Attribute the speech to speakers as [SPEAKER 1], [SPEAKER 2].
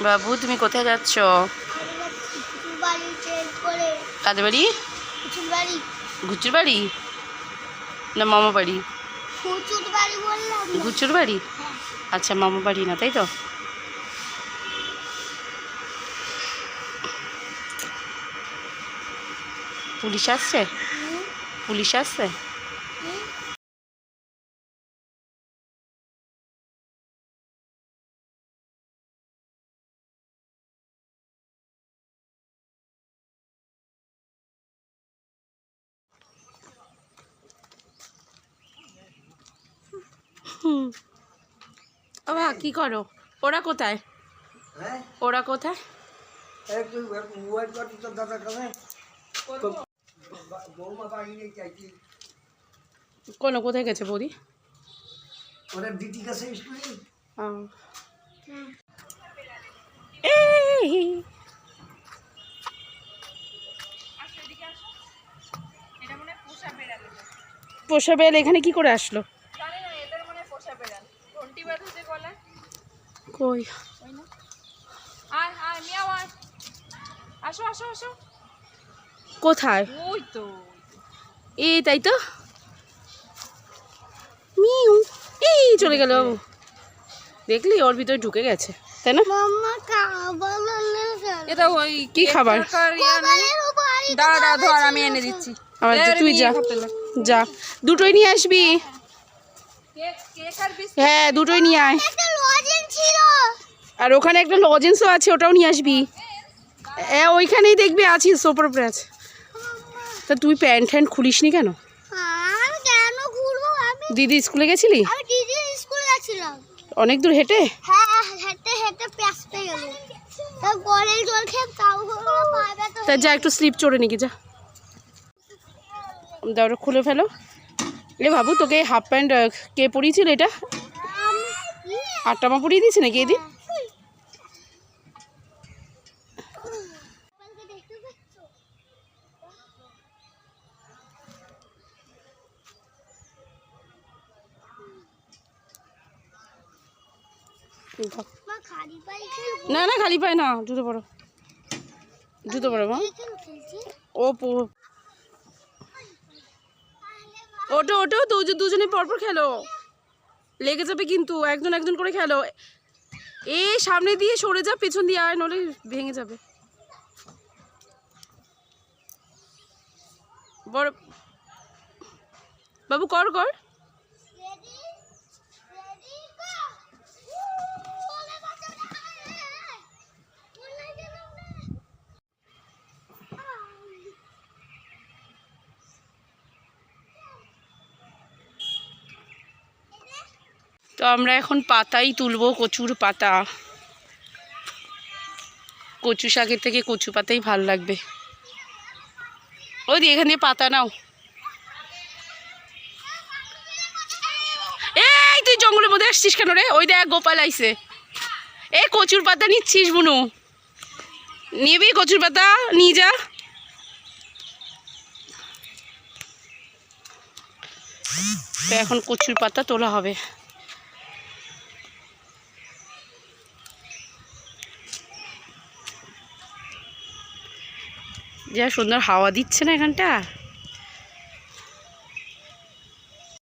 [SPEAKER 1] বাবু তুমি কোথায় যাচ্ছ? কাদের বাড়ি? ঘুচুর বাড়ি না মামা বাড়ি ঘুচুর বাড়ি
[SPEAKER 2] হ্যাঁ।
[SPEAKER 1] আচ্ছা মামা বাড়ি না তাই তো? পুলিশ আসছে? পুলিশ আসছে?
[SPEAKER 2] হুম।
[SPEAKER 1] বাবা কি করো? ওরা কোথায়?
[SPEAKER 3] হ্যাঁ?
[SPEAKER 1] ওরা কোথায়? কোনো কোথায় গেছে বৌদি?
[SPEAKER 3] ওরা দিদি কাছে
[SPEAKER 1] পোষা বেল এখানে কি করে আসলো? কই?
[SPEAKER 4] আয় আয় মিয়াও আয়। আসো আসো আসো।
[SPEAKER 1] কোথায়?
[SPEAKER 4] ওই তো।
[SPEAKER 1] এই তাই তো। মিউ। এই চলে গেল দেখলি ওর ভিতরে ঢুকে গেছে তাই না?
[SPEAKER 4] এটা ওই
[SPEAKER 1] কি খাবার?
[SPEAKER 4] দাঁড়া দাঁড়া ধর আমি এনে দিচ্ছি।
[SPEAKER 1] আবার তুই যা। যা। দুটোই নিয়ে আসবি। হ্যাঁ দুটোই নিয়ে আয়। আর ওখানে একটা লজেন্সও আছে ওটাও নিয়ে আসবি। হ্যাঁ ওইখানেই দেখবি আছিস ওপর উপরে তা তুই প্যান্ট ট্যান্ট খুলিসনি কেন?
[SPEAKER 2] আর কেন
[SPEAKER 1] দিদি স্কুলে গেছিলি?
[SPEAKER 2] আমি দিদি স্কুলে গেছিলাম।
[SPEAKER 1] অনেক দূর হেঁটে?
[SPEAKER 2] হ্যাঁ তা
[SPEAKER 1] যা একটু স্লিপ চড়ে নিকি যা। দাওটা খুলে ফেলো। এ বাবু তোকে হাফ প্যান্ট কে পরিয়েছিল এটা? আটটামা পরিয়ে দিয়েছে নাকি এদিন?
[SPEAKER 2] মা
[SPEAKER 1] না না খালি পায় না জুতো পরো। জুতো পড়ো মা। ও পো- ওটো ওটো দুজন পরপর খেলো। লেগে যাবে কিন্তু, একজন একজন করে খেলো। এ, সামনে দিয়ে সরে যা, পেছন দিয়ে আয় নলে ভেঙে যাবে। বড় বাবু, কর কর
[SPEAKER 2] রেডি রেডি গো বলে বাচ্চা বলে গেল না
[SPEAKER 1] তো আমরা এখন পাতাই তুলবো, কচুর পাতা। কচু শাকের থেকে কচু পাতাই ভালো লাগবে। ওই এখান পাতা নাও। এই, তুই জঙ্গলের মধ্যে আসছিস কেন রে? ওই দেখ, গোপাল আইছে। এ, কচুর পাতা নিচ্ছিস বুনু। নিবি কচুর পাতা, নিয়ে যা। তো এখন কচুর পাতা তোলা হবে। যা সুন্দর হাওয়া দিচ্ছে না এখানটা?